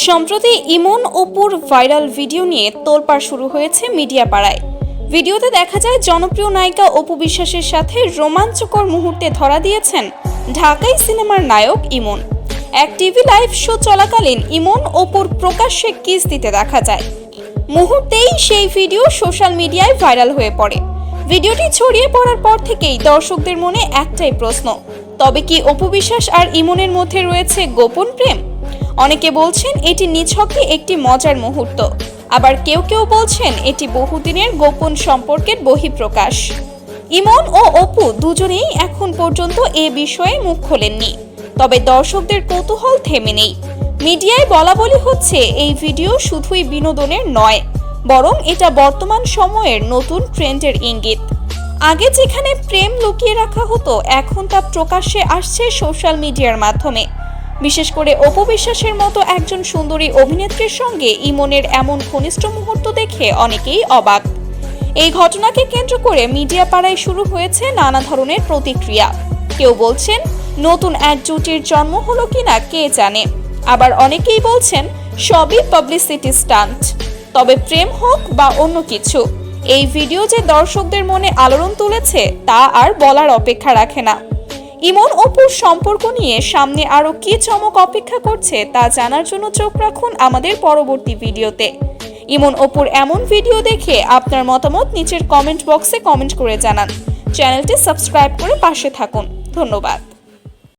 সম্প্রতি ইমন অপুর viral video নিয়ে তোলপাড় শুরু হয়েছে মিডিয়া পাড়ায় ভিডিওতে দেখা যায় জনপ্রিয় নায়িকা অপু বিশ্বাসের সাথে রোমাঞ্চকর মুহূর্তে ধরা দিয়েছেন ঢাকাই সিনেমার নায়ক ইমন। এক টিভি লাইভ শো চলাকালীন ইমন অপুর প্রকাশ্যে কিস দিতে দেখা যায়। মুহূর্তেই সেই ভিডিও সোশ্যাল মিডিয়ায় ভাইরাল হয়ে পড়ে। ভিডিওটি ছড়িয়ে পড়ার পর থেকেই দর্শকদের মনে একটাই প্রশ্ন, তবে কি অপু বিশ্বাস আর ইমনের মধ্যে রয়েছে গোপন প্রেম? অনেকে বলছেন এটি নিছকই একটি মজার মুহূর্ত। আবার কেউ কেউ বলছেন এটি বহুদিনের গোপন সম্পর্কের বহিঃপ্রকাশ। ইমন ও অপু দুজনেই এখন পর্যন্ত এ বিষয়ে মুখ খোলেননি। তবে দর্শকদের কৌতূহল থেমে নেই। মিডিয়ায় বলা বলি হচ্ছে এই ভিডিও শুধুই বিনোদনের নয়, বরং এটা বর্তমান সময়ের নতুন ট্রেন্ডের ইঙ্গিত। আগে যেখানে প্রেম লুকিয়ে রাখা হতো, এখন তা প্রকাশ্যে আসছে সোশ্যাল মিডিয়ার মাধ্যমে। বিশেষ করে অপু বিশ্বাসের মতো একজন সুন্দরী অভিনেত্রীর সঙ্গে ইমনের এমন ঘনিষ্ঠ মুহূর্ত দেখে অনেকেই অবাক। এই ঘটনাকে কেন্দ্র করে মিডিয়া পাড়ায় শুরু হয়েছে নানা ধরনের প্রতিক্রিয়া। কেউ বলছেন, নতুন এক জুটির জন্ম হলো কিনা কে জানে? আবার অনেকেই বলছেন, সবই পাবলিসিটি স্টান্ট। তবে প্রেম হোক বা অন্য কিছু, এই ভিডিও যে দর্শকদের মনে আলোড়ন তুলেছে তা আর বলার অপেক্ষা রাখে না। ইমন অপুর সম্পর্ক নিয়ে সামনে আরও কি চমক অপেক্ষা করছে তা জানার জন্য চোখ রাখুন আমাদের পরবর্তী ভিডিওতে। ইমন অপুর এমন ভিডিও দেখে আপনার মতামত নিচের কমেন্ট বক্সে কমেন্ট করে জানান। চ্যানেলটি সাবস্ক্রাইব করে পাশে থাকুন। ধন্যবাদ।